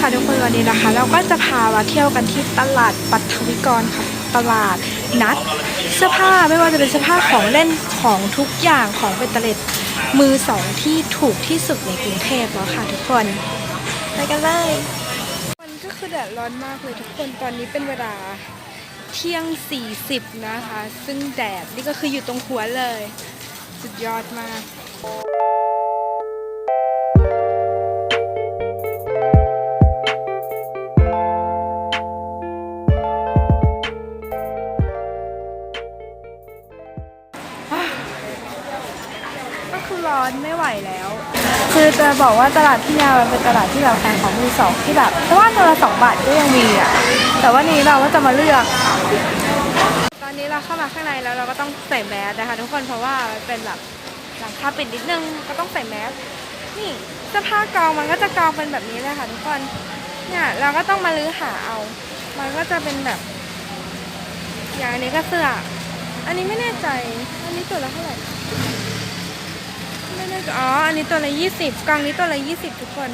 ค่ะทุกคนวันนี้นะคะ เราก็จะพามาเที่ยวกันที่ตลาดปัทวิกรค่ะ ตลาดนัด เสื้อผ้าไม่ว่าจะเป็นเสื้อผ้าของเล่นของทุกอย่างของเป็นตะเล็ดมือสองที่ถูกที่สุดในกรุงเทพแล้วค่ะ ทุกคนไปกันเลยมันก็คือแดดร้อนมากเลยทุกคนตอนนี้เป็นเวลาเที่ยง 40 นะคะ ซึ่งแดดนี่ก็คืออยู่ตรงหัวเลย สุดยอดมาก ร้อนไม่ไหวแล้ว คือจะบอกว่าตลาดที่ยามันเป็นตลาดที่แบบขายของมือสองที่แบบเพราะว่าตัวละสองบาทก็ยังมีอะแต่ว่านี้เราก็จะมาเลือกตอนนี้เราเข้ามาข้างในแล้วเราก็ต้องใส่แมสนะคะทุกคนเพราะว่าเป็นแบบหลังคาปิดนิดนึงก็ต้องใส่แมสนี่เสื้อผ้ากองมันก็จะกองเป็นแบบนี้เลยค่ะทุกคนเนี่ยเราก็ต้องมาลื้อหาเอา มันก็จะเป็นแบบ อย่างอันนี้ก็เสื้อ อันนี้ไม่แน่ใจ อันนี้ตัวละเท่าไหร่ ไม่แน่อ๋อ อันนี้ตัวละยี่สิบกล่องนี้ตัวละยี่สิบทุกคน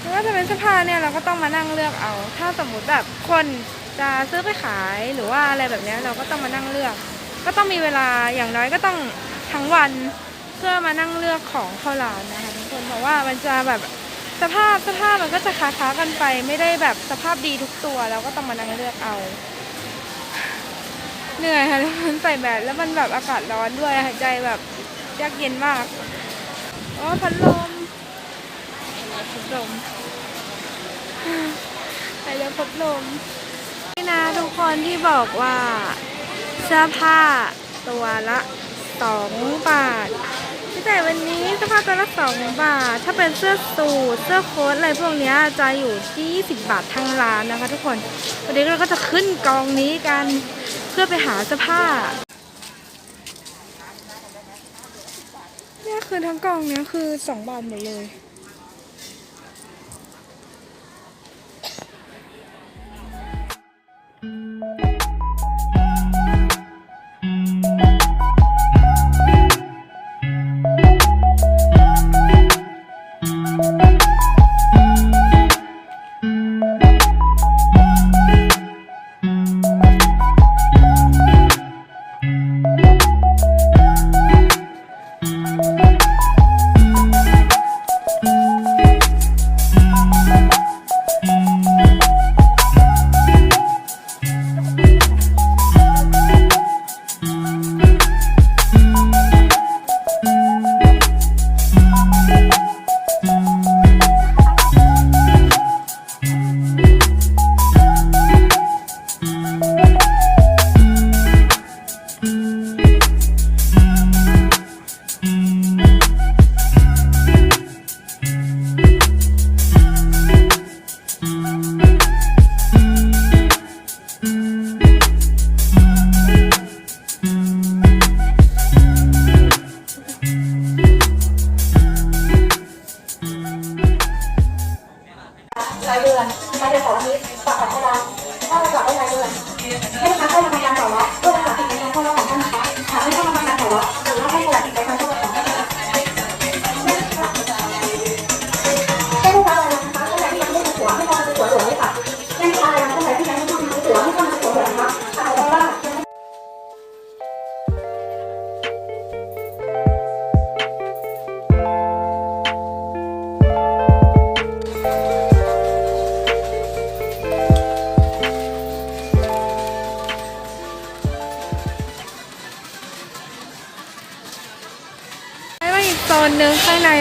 แล้วก็จะเป็นเสื้อผ้าเนี่ยเราก็ต้องมานั่งเลือกเอา ถ้าสมมุติแบบคนจะซื้อไปขายหรือว่าอะไรแบบนี้เราก็ต้องมานั่งเลือก ก็ต้องมีเวลาอย่างน้อยก็ต้องทั้งวันเพื่อมานั่งเลือกของเข้าร้านนะคะทุกคนเพราะว่ามันจะแบบสภาพสภาพมันก็จะค้าๆกันไป ไม่ได้แบบสภาพดีทุกตัวเราก็ต้องมานั่งเลือกเอา เหนื่อยค่ะแล้วมันใส่แบตแล้วมันแบบอากาศร้อนด้วยหายใจแบบยากเย็นมากอ๋อพัดลมพัดลมใส่แล้วพัดลมนี่นะทุกคนที่บอกว่าเสื้อผ้าตัวละสองบาทแต่วันนี้เสื้อผ้าตัวละสองบาท ถ้าเป็นเสื้อสูทเสื้อโค้ทอะไรพวกนี้จะอยู่ที่20บาททั้งร้านนะคะ ทุกคนวันนี้เราก็จะขึ้นกองนี้กัน เพื่อไปหาเสื้อผ้าเนี่ยคือทั้งกล่องเนี้ยคือสองบาทหมดเลย รายเดือนรายเดือนของวันนี้ฝากของเราถ้าเราจับได้รายเดือนให้ลูกค้าเข้ามาทำงานต่อวะเพื่อรักษาสิทธิ์ในการเข้ารอบของท่านนะคะหากไม่เข้ามาทำงานต่อวะ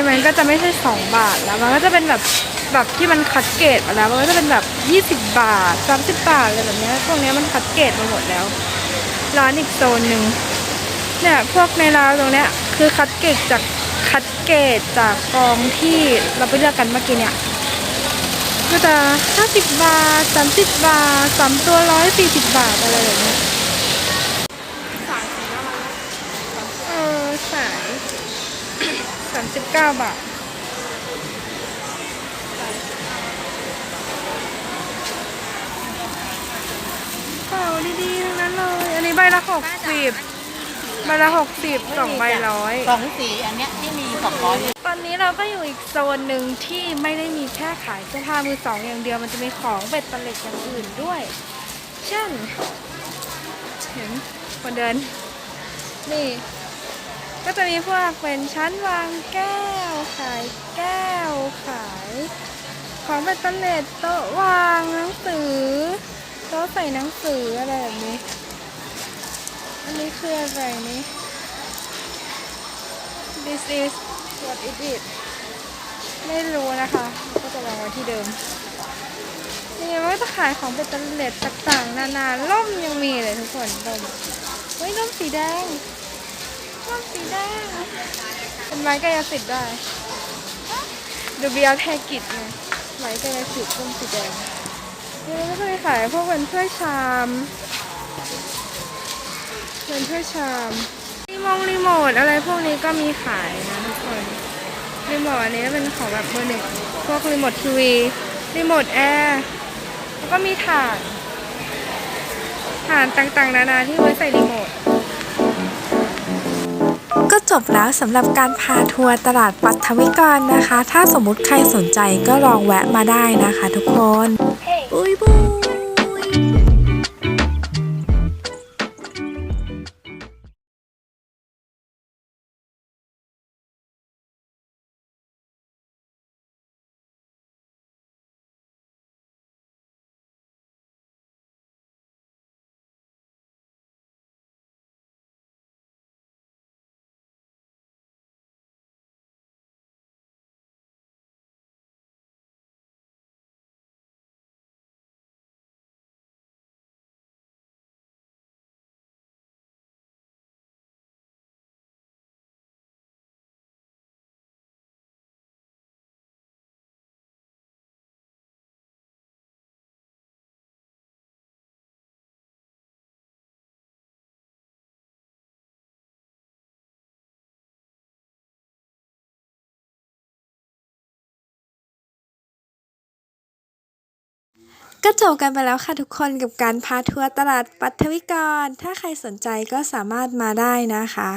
มันก็จะไม่ใช่สองบาทแล้ว มันก็จะเป็นแบบแบบที่มันคัดเกรดมาแล้ว มันก็จะเป็นแบบยี่สิบบาทสามสิบบาทอะไรแบบเนี้ยพวกเนี้ยมันคัดเกรดมาหมดแล้ว ร้านอีกโซนหนึ่งเนี่ยพวกในร้านตรงเนี้ยคือคัดเกรดจากคัดเกรดจากกองที่เราไปเลือกกันเมื่อกี้เนี่ยก็จะห้าสิบบาทสามสิบบาทสามตัวร้อยสี่สิบบาทอะไรแบบเนี้ยเออสาย สามสิบเก้าบาทเป่าดีๆทั้งนั้นเลย อันนี้ใบละหกสิบใบละหกสิบสองใบร้อยสองสีอันเนี้ยที่มีสองร้อยตอนนี้เราก็อยู่อีกโซนหนึ่งที่ไม่ได้มีแค่ขายเสื้อผ้ามือสองอย่างเดียวมันจะมีของเบ็ดเตล็ดอย่างอื่นด้วย เช่นเห็นคนเดินนี่ ก็จะมีพวกเป็นชั้นวางแก้ว ขายแก้ว ขาย ของเบ็ดเตล็ดโต๊ะวางหนังสือโต๊ะใส่หนังสืออะไรแบบนี้ อันนี้คืออะไรนี่ This is what it is ไม่รู้นะคะก็จะวางไว้ที่เดิม นี่มันก็จะขายของเป็นตเล็ดต่างๆ นานาล่มยังมีเลยทุกคนล่มเฮ้ยล่มสีแดง ล่มสีแดงเป็นไม้กายสิทธิ์ได้ดูเบียร์แพกิจไงไม้กายสิทธิ์ล่มสีแดงนี่มันก็จะมีขายพวกเป็นถ้วยชามเป็นถ้วยชามรีโมงรีโมทอะไรพวกนี้ก็มีขายนะทุกคนรีโมทอันนี้เป็นของแบบเบอร์หนึ่งพวกรีโมททีวีรีโมทแอร์แล้วก็มีถ่านถ่านต่างๆ นานาที่ไว้ใส่รีโมทก็ จบแล้วสำหรับการพาทัวร์ตลาดปัทวิกรนะคะ ถ้าสมมุติใครสนใจก็ลองแวะมาได้นะคะทุกคนบุยบุย ก็จบกันไปแล้วค่ะทุกคนกับการพาทัวร์ตลาดปัทวิกร ถ้าใครสนใจก็สามารถมาได้นะคะ